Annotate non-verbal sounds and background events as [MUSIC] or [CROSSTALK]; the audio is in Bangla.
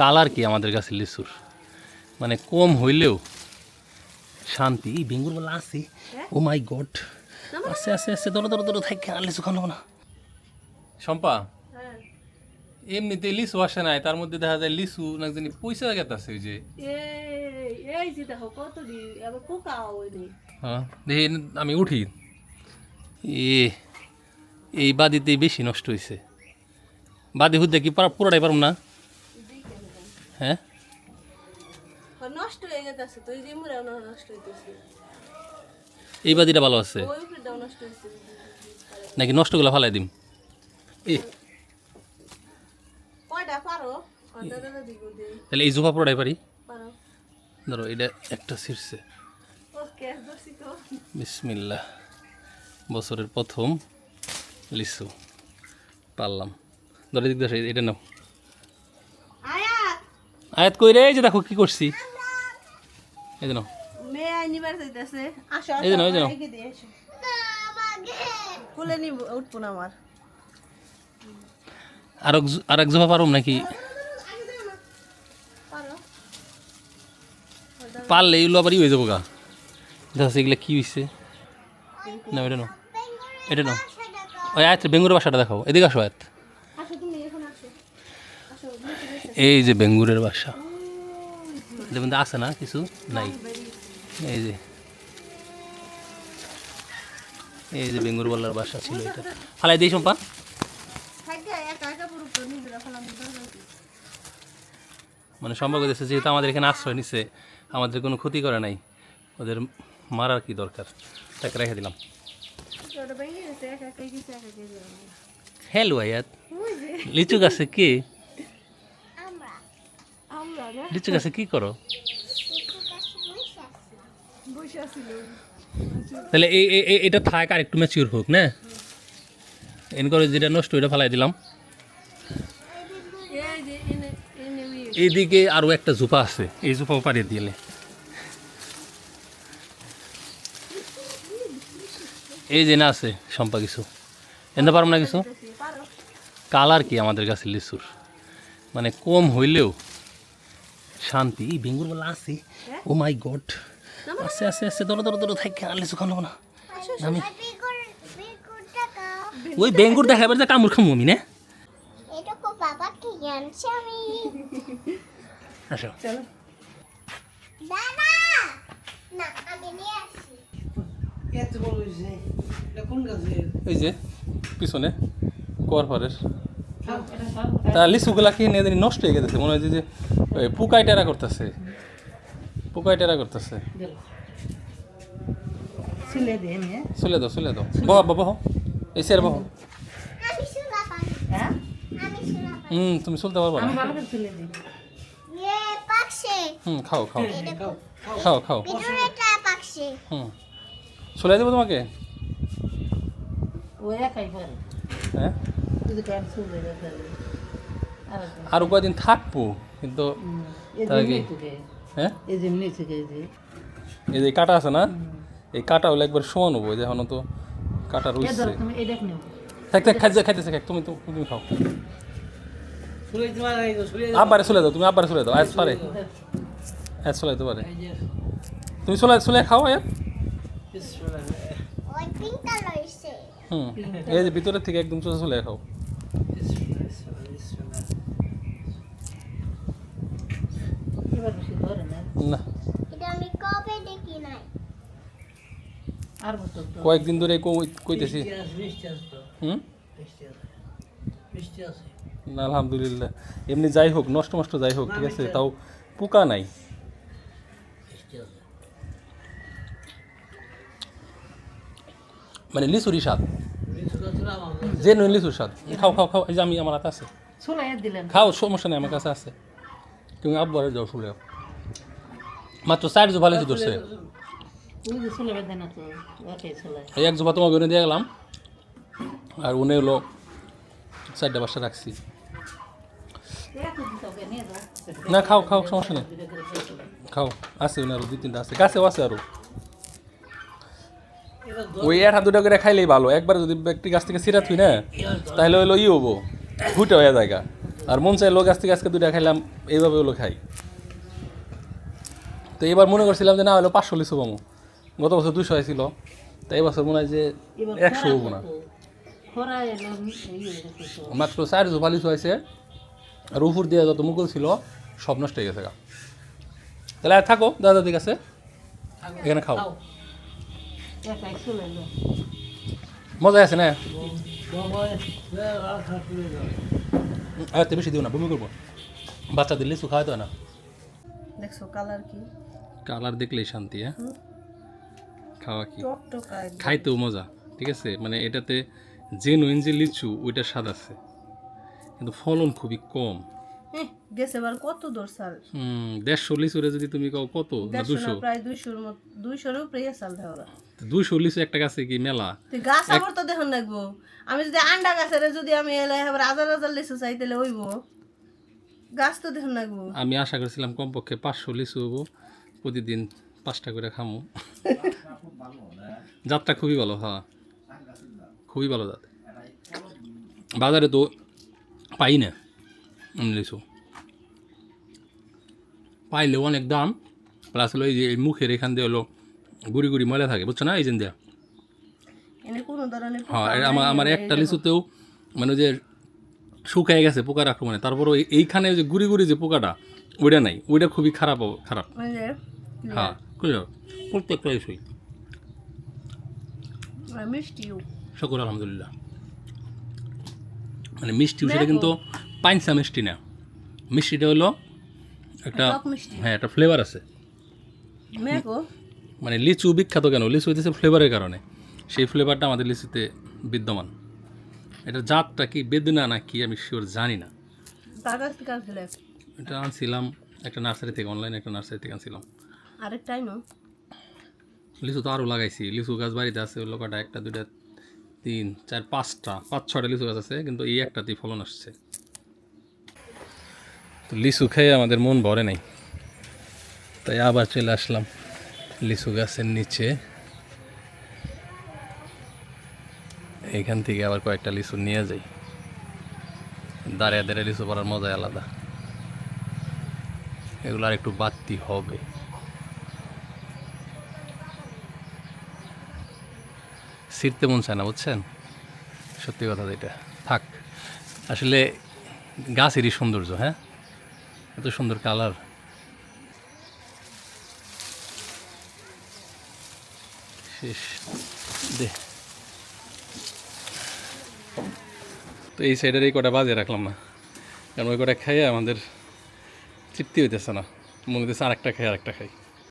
কালার কি আমাদের কাছে লিচুর? মানে কম হইলেও শান্তি। এই বেঙ্গুর বলা আছে। ও মাই গড আছে আছে আছে। দৌড়ো দৌড়ো দৌড়ো থাকি আর লিচু খানো না। শম্পা হ্যাঁ। এমনিতে লিচু আসে নাই তার মধ্যে দেখা যায় লিচু না জানি পয়সা গেতাছে ওই যে। এই এই দেখো কত দি আবার পোকা ওই নেই হ্যাঁ দেখি আমি উঠি। এ এই বাদিতেই বেশি নষ্ট হয়েছে বাদি হুদ্দে কি পারা- পুরোটাই পারব না? হ্যাঁ? নষ্ট হয়ে গেছে যে মুড়াও নষ্ট এই বাদিটা ভালো আছে। নাকি নষ্টগুলো ফালাই দিম? তাহলে এই জোফা পুরোটাই পারি? ধরো এটা একটা তো। বিসমিল্লা বছরের প্রথম লিচু পারলাম। ধরে দিক এটা নাও। আয়াত কই রে? এই যে দেখো কি করছি। এই যে যে যে নিব উঠবো না আমার। পারম নাকি? পারো। পারলে এগুলো আবার ই হয়ে যাব গা। দেখা এগুলো কি হয়েছে না এটা নাও। এটা ওই আয়াত বেঙ্গুরের বাসাটা দেখাও। এদিকে আসো আয়াত আসো তুমি এখন আসো আসো নিচে নিচে। এই যে বেঙ্গুরের বাসা। এদের মধ্যে আছে না কিছু? নাই। এই যে। এই যে বেঙ্গুর বল্লার বাসা ছিল এটা। ফালাই দিই সম্পা? মানে সম্পর্ক দিচ্ছে যেহেতু আমাদের এখানে আশ্রয় নিছে আমাদের কোনো ক্ষতি করে নাই। ওদের মারার কি দরকার? তাকে রেখে দিলাম। হ্যালো আয়াত। লিচু গাছে কে? লিচু গাছে কি করো? তাহলে এই এটা থাক আর একটু ম্যাচিওর হোক না? এন করে যেটা নষ্ট ওইটা ফালাই দিলাম। এইদিকে আরও একটা জুপা আছে এই জুপাও পাড়িয়ে দিলে। এই যে না আছে সম্পা কিছু। এনে পারব না কিছু? কালার কি আমাদের কাছে লিচুর? মানে কম হইলেও শান্তি এই বেঙ্গুর বলা আছে। ও মাই গড আছে আছে আছে দৌড়ো দৌড়ো দৌড়ো থাকি আর লিচু খানো না। আমি ওই বেঙ্গুর দেখা এবার যে কামড় খামু আমি না? এটা কো বাবা কি আনছে আমি? আসো। চলো। দাদা! না আমি নিয়ে আসি। এত বড় হয়েছে। এটা কোন গাছের? এই যে পিছনে এটা খাও। তা লিচুগুলা কি নিয়ে নষ্ট হয়ে গেছে মনে হয় যে ওই পুকাই টেরা করতেছে। পুকাই টেরা করতেছে। চলে দাও চলে দাও। বহ বহ এই সের বহ। হ্যাঁ? হুম তুমি চলতে পারব না। আমি ভালো করে ছিলে দিই। ইয়ে পাকছে। হুম খাও খাও। খাও খাও। হুম। চলে দেবো তোমাকে? হ্যাঁ? আর আরও কয়েকদিন থাকব কিন্তু হ্যাঁ? এই যে কাটা আছে না? এই কাটা হলে একবার সমান হব যে এখনও তো কাটা রয়েছে তুমি এই দেখ নিও। থাক থাক খাইতে খাইতেছে খাই তুমি তো তুমি খাও। আব্বারে চলে দাও তুমি আব্বারে চলে দাও আজ পারে। আজ চলে পারে। তুমি চলে চলে খাও হুম এই যে ভিতরের থেকে একদম চলে চলে খাও বিসমিল্লাহ বিসমিল্লাহ বিসমিল্লাহ এবার বেশি ধরে না। কয়েকদিন ধরে কই- কইতেছি। হুম? না আলহামদুলিল্লাহ। এমনি যাই হোক নষ্ট নষ্ট যাই হোক ঠিক আছে? তাও পোকা নাই। মানে লিচুরি স্বাদ যে নই লিচুর স্বাদ। খাও খাও খাও। এই যে আমি আমার হাতে আছে। খাও সমস্যা নেই আমার কাছে আছে। তুমি আব্বারে যাও শুলে মাত্র চার জোভা লিচু ধরছে। এই এক জোভা তোমাকে দিয়ে গেলাম। আর উনি হলো চারটা বাসা রাখছি। না খাও খাও সমস্যা নেই। খাও আছে উনি আরও দুই তিনটা আছে। কাছেও আছে আরও। এবার ওই এক হাত দুটা করে খাইলেই ভালো। একবার যদি একটি গাছ থেকে সিরা থুই না তাহলে হলো ই হব। ফুটে হয়ে জায়গা আর মন চাই লোক আজকে আজকে দুইটা খাইলাম এইভাবে হলো খাই তো এবার মনে করছিলাম যে না হলো পাঁচশো লিচু পাবো গত বছর দুশো ছিল তো এই বছর মনে হয় যে একশো হব না ইয়ে মাত্র চার জোপা লিচু হয়েছে আর উপর দিয়ে যত মুকুল ছিল সব নষ্ট হয়ে গেছে গা তাহলে আর থাকো দাদা ঠিক আছে এখানে খাও মজা আছে না আর বেশি দিও না বমি করব। বাচ্চাদের লিচু খাওয়াতে না। দেখছ কালার কি? কালার দেখলেই শান্তি হ্যাঁ? খাওয়া কি। খাইতেও মজা ঠিক আছে? মানে এটাতে জেনুইন যে লিচু ওইটা স্বাদ আছে। কিন্তু ফলন খুবই কম। গেছে এবার কত দূর সাল? হুম দেড়শো লিচুরে যদি তুমি কাও কত? না দুশো না প্রায় দুইশোর মত দুইশোর উপরে সাল দুশো লিচু একটা গাছে কি মেলা? তুই গাছ আমার তো দেখুন লাগবো। আমি যদি আন্ডা গাছের যদি আমি এলে আবার হাজার হাজার লিচু চাই তাহলে হইব। গাছ তো দেখুন লাগবো। আমি আশা করছিলাম কমপক্ষে পাঁচশো লিচু হব প্রতিদিন পাঁচটা করে খামো। [LAUGHS] জাতটা খুবই ভালো হ্যাঁ। খুবই ভালো জাত। বাজারে তো পাই না। লিচু পাইলেও অনেক দাম প্লাস হলো এই যে মুখের এখান দিয়ে হলো গুড়ি গুড়ি ময়লা থাকে বুঝছ না এই যে দেয়া। হ্যাঁ আমার আমার একটা লিচুতেও মানে যে শুকায় গেছে পোকার আক্রমণে তারপরও এই- এইখানে যে গুড়ি গুড়ি যে পোকাটা ওইটা নাই ওইটা খুবই খারাপ খারাপ। যে হ্যাঁ প্রত্যেকটা লিচুই আর আলহামদুলিল্লাহ। মানে মিষ্টি সেটা কিন্তু পাইনসা মিষ্টি না। মিষ্টিটা হলো একটা হ্যাঁ একটা ফ্লেভার আছে। মানে লিচু বিখ্যাত কেন? লিচু হইতেছে ফ্লেভারের কারণে। সেই ফ্লেভারটা আমাদের লিচুতে বিদ্যমান। এটা জাতটা কি বেদনা না কি আমি শিওর জানি না। এটা আনছিলাম একটা নার্সারি থেকে অনলাইনে একটা নার্সারি থেকে আনছিলাম। আরেকটাই নো লিচু তো আরও লাগাইছি। লিচু গাছ বাড়িতে আছে ওগুলো কটা একটা দুইটা তিন চার পাঁচটা পাঁচ ছটা লিচু গাছ আছে কিন্তু এই একটাতেই ফলন আসছে। তো লিচু খেয়ে আমাদের মন ভরে নাই। তাই আবার চলে আসলাম লিচু গাছের নিচে। এইখান থেকে আবার কয়েকটা লিচু নিয়ে যাই। দাঁড়িয়ে দাঁড়িয়ে লিচু পড়ার মজাই আলাদা। এগুলো আর একটু বাড়তি হবে। ছিঁড়তে মন চায় না, বুঝছেন? সত্যি কথা যেটা। থাক, আসলে গাছেরই সৌন্দর্য হ্যাঁ? এত সুন্দর কালার। শেষ। দে। তো এই সাইডের এই কটা বাজে রাখলাম না। কারণ ওই কটা খাইয়ে আমাদের তৃপ্তি হইতেছে না। মনে হইতেছে আরেকটা খাই আরেকটা খাই।